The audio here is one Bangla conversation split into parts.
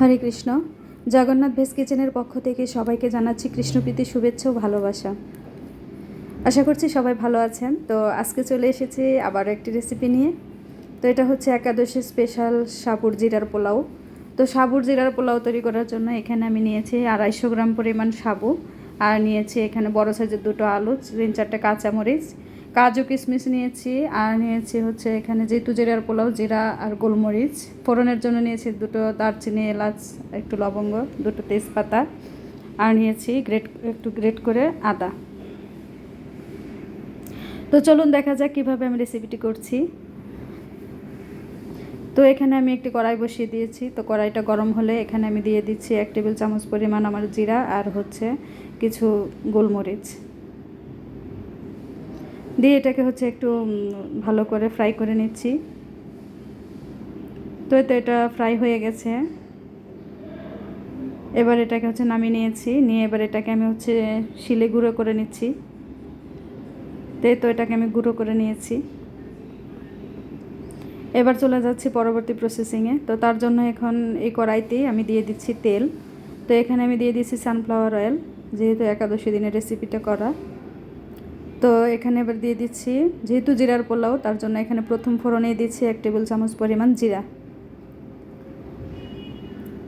হরে কৃষ্ণ। জগন্নাথ ভেস কিচেনের পক্ষ থেকে সবাইকে জানাচ্ছি কৃষ্ণপ্রীতি শুভেচ্ছা ও ভালোবাসা। আশা করছি সবাই ভালো আছেন। তো আজকে চলে এসেছি আবারও একটি রেসিপি নিয়ে। তো এটা হচ্ছে একাদশী স্পেশাল সাবুর জিরার পোলাও। তো সাবুর জিরার পোলাও তৈরি করার জন্য এখানে আমি নিয়েছি আড়াইশো গ্রাম পরিমাণ সাবু। আর নিয়েছি এখানে বড় সাইজের দুটো আলু, তিন চারটে কাঁচামরিচ কাজু কিশমিশ নিয়েছি, আর নিয়েছি হচ্ছে এখানে যেহেতু জিরার পোলাও, জিরা আর গোলমরিচ। ফোড়নের জন্য নিয়েছি দুটো দারচিনি, এলাচ, একটু লবঙ্গ, দুটো তেজপাতা, আর নিয়েছি গ্রেট, একটু গ্রেট করে আদা। তো চলুন দেখা যাক কীভাবে আমি রেসিপিটি করছি। তো এখানে আমি একটি কড়াই বসিয়ে দিয়েছি। তো কড়াইটা গরম হলে এখানে আমি দিয়ে দিচ্ছি এক টেবিল চামচ পরিমাণ আমার জিরা আর হচ্ছে কিছু গোলমরিচ। দিয়ে এটাকে হচ্ছে একটু ভালো করে ফ্রাই করে নিচ্ছি। তো তো এটা ফ্রাই হয়ে গেছে। এবার এটাকে হচ্ছে নামিয়ে নিয়েছি। নিয়ে এবার এটাকে আমি হচ্ছে শিলে গুঁড়ো করে নিচ্ছি। তো তো এটাকে আমি গুঁড়ো করে নিয়েছি। এবার চলে যাচ্ছি পরবর্তী প্রসেসিংয়ে তো তার জন্য এখন এই কড়াইতেই আমি দিয়ে দিচ্ছি তেল। তো এখানে আমি দিয়ে দিচ্ছি সানফ্লাওয়ার অয়েল যেহেতু একাদশী দিনের রেসিপিটা করা। তো এখানে এবার দিয়ে দিচ্ছি, যেহেতু জিরার পোলাও, তার জন্য এখানে প্রথম ফোড়নে দিচ্ছি এক টেবিল চামচ পরিমাণ জিরা।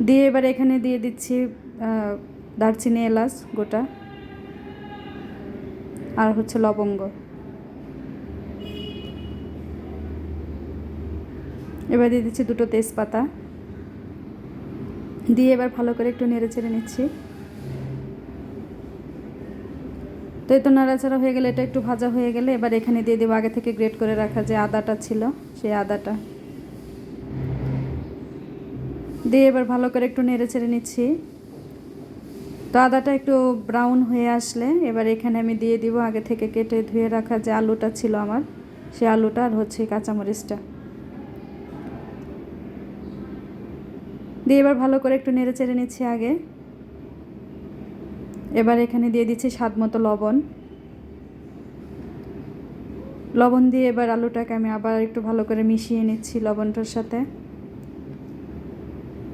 দিয়ে এবার এখানে দিয়ে দিচ্ছি দারচিনি এলাচ গোটা আর হচ্ছে লবঙ্গ। এবার দিয়ে দিচ্ছি দুটো তেজপাতা। দিয়ে এবার ভালো করে একটু নেড়ে চেড়ে নিচ্ছি। তো এই তো নাড়াচাড়া হয়ে গেলে, এটা একটু ভাজা হয়ে গেলে এবার এখানে দিয়ে দেবো আগে থেকে গ্রেট করে রাখা যে আদাটা ছিল, সেই আদাটা। দিয়ে এবার ভালো করে একটু নেড়ে চেড়ে নিচ্ছি। তো আদাটা একটু ব্রাউন হয়ে আসলে এবার এখানে আমি দিয়ে দিব আগে থেকে কেটে ধুয়ে রাখা যে আলুটা ছিল আমার সে আলুটা আর হচ্ছে কাঁচামরিচটা। দিয়ে এবার ভালো করে একটু নেড়ে চেড়ে নিচ্ছি আগে। এবার এখানে দিয়ে দিচ্ছি স্বাদ মতো লবণ। লবণ দিয়ে এবার আলুটাকে আমি আবার একটু ভালো করে মিশিয়ে নিচ্ছি লবণটার সাথে।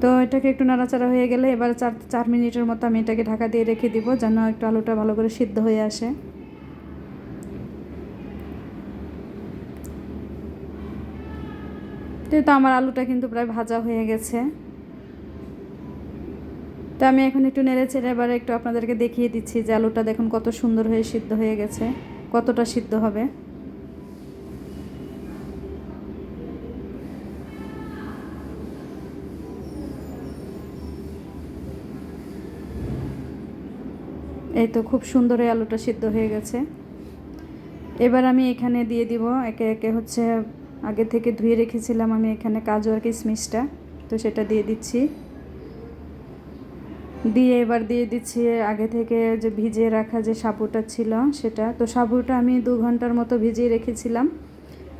তো এটাকে একটু নাড়াচাড়া হয়ে গেলে এবার চার চার মিনিটের মতো আমি এটাকে ঢাকা দিয়ে রেখে দিব যেন একটু আলুটা ভালো করে সিদ্ধ হয়ে আসে। তো আমার আলুটা কিন্তু প্রায় ভাজা হয়ে গেছে। তো আমি এখন একটু নেড়ে চেড়ে এবার একটু আপনাদেরকে দেখিয়ে দিচ্ছি যে আলুটা দেখুন কত সুন্দর হয়ে সিদ্ধ হয়ে গেছে, কতটা সিদ্ধ হবে। এই তো খুব সুন্দর এই আলুটা সিদ্ধ হয়ে গেছে। এবার আমি এখানে দিয়ে দিব, একে একে হচ্ছে আগে থেকে ধুয়ে রেখেছিলাম আমি এখানে কাজু আর কিশমিশটা, তো সেটা দিয়ে দিচ্ছি। দিয়ে এবার দিয়ে দিচ্ছি আগে থেকে যে ভিজিয়ে রাখা যে সাবুটা ছিল সেটা। তো সাবুটা আমি দু ঘণ্টার মতো ভিজিয়ে রেখেছিলাম।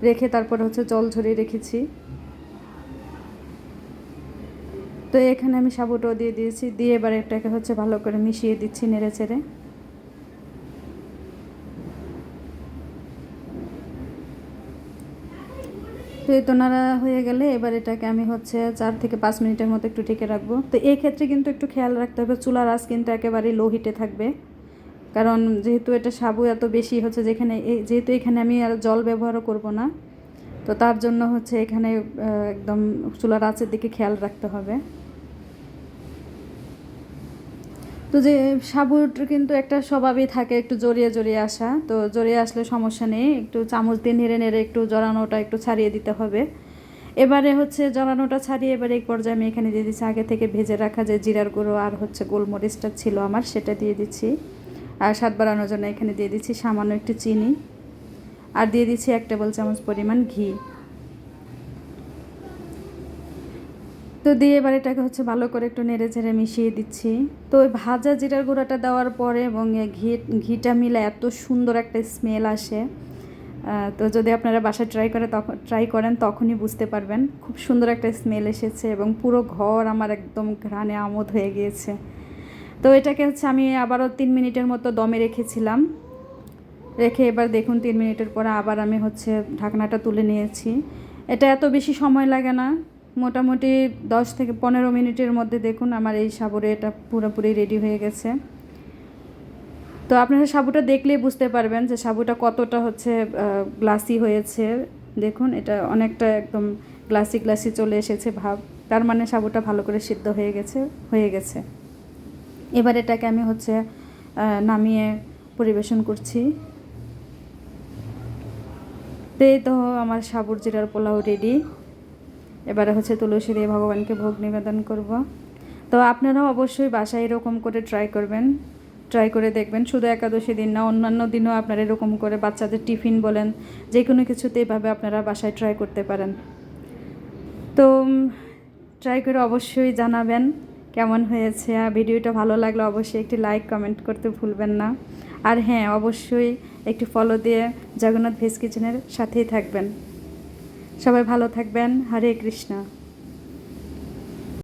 রেখে তারপর হচ্ছে জল ঝরিয়ে রেখেছি। তো এখানে আমি সাবুটাও দিয়ে দিয়েছি। দিয়ে এবার এটাকে হচ্ছে ভালো করে মিশিয়ে দিচ্ছি নেড়ে চেড়ে। তো তোনারা হয়ে গেলে এবার এটাকে আমি হচ্ছে চার থেকে পাঁচ মিনিটের মতো একটু ঢেকে রাখব। তো এই ক্ষেত্রে কিন্তু একটু খেয়াল রাখতে হবে, চুলার আঁচ কিন্তু একেবারেই লো হিটে থাকবে। কারণ যেহেতু এটা সাবু এত বেশি হচ্ছে যেখানে যেহেতু এখানে আমি আর জল ব্যবহারও করব না, তো তার জন্য হচ্ছে এখানে একদম চুলার আঁচের দিকে খেয়াল রাখতে হবে। তো যে সাবুর কিন্তু একটা স্বভাবই থাকে একটু জড়িয়ে জড়িয়ে আসা। তো জড়িয়ে আসলে সমস্যা নেই, একটু চামচ দিয়ে নেড়ে নেড়ে একটু জড়ানোটা একটু ছাড়িয়ে দিতে হবে। এবারে হচ্ছে জড়ানোটা ছাড়িয়ে এবারে এই পর্যায়ে আমি এখানে দিয়ে দিচ্ছি, আগে থেকে ভেজে রাখা যে জিরার গুঁড়ো আর হচ্ছে গোলমরিচটা ছিল আমার সেটা দিয়ে দিচ্ছি। আর স্বাদ বাড়ানোর জন্য এখানে দিয়ে দিচ্ছি সামান্য একটু চিনি। আর দিয়ে দিচ্ছি এক টেবিল চামচ পরিমাণ ঘি। তো দিয়ে এবার এটাকে হচ্ছে ভালো করে একটু নেড়ে চেড়ে মিশিয়ে দিচ্ছি। তো ওই ভাজা জিরার গুঁড়াটা দেওয়ার পরে এবং ঘি, ঘিটা মিলে এত সুন্দর একটা স্মেল আসে। তো যদি আপনারা বাসায় ট্রাই করে তখন ট্রাই করেন তখনই বুঝতে পারবেন। খুব সুন্দর একটা স্মেল এসেছে এবং পুরো ঘর আমার একদম ঘ্রাণে আমোদ হয়ে গিয়েছে। তো এটাকে হচ্ছে আমি আবারও তিন মিনিটের মতো দমে রেখেছিলাম। রেখে এবার দেখুন তিন মিনিটের পরে আবার আমি হচ্ছে ঢাকনাটা তুলে নিয়েছি। এটা এত বেশি সময় লাগে না। মোটামুটি দশ থেকে পনেরো মিনিটের মধ্যে দেখুন আমার এই সাবুরে এটা পুরোপুরি রেডি হয়ে গেছে। তো আপনারা সাবুটা দেখলেই বুঝতে পারবেন যে সাবুটা কতটা হচ্ছে গ্লাসি হয়েছে। দেখুন, এটা অনেকটা একদম গ্লাসি গ্লাসি চলে এসেছে ভাব। তার মানে সাবুটা ভালো করে সিদ্ধ হয়ে গেছে হয়ে গেছে। এবার এটাকে আমি হচ্ছে নামিয়ে পরিবেশন করছি। তো এই তো আমার সাবুর জিরার পোলাও রেডি এবারে হচ্ছে তুলসী দিয়ে ভগবানকে ভোগ নিবেদন করব। তো আপনারাও অবশ্যই বাসায় এরকম করে ট্রাই করবেন। ট্রাই করে দেখবেন, শুধু একাদশী দিন না, অন্যান্য দিনও আপনারা এরকম করে বাচ্চাদের টিফিন বলেন যে কোনো কিছুতে এভাবে আপনারা বাসায় ট্রাই করতে পারেন। তো ট্রাই করে অবশ্যই জানাবেন কেমন হয়েছে। ভিডিওটা ভালো লাগলে অবশ্যই একটি লাইক কমেন্ট করতে ভুলবেন না। আর হ্যাঁ অবশ্যই একটি ফলো দিয়ে জগন্নাথ ভেজ কিচেনের সাথেই থাকবেন। সবাই ভালো থাকবেন। হরে কৃষ্ণ।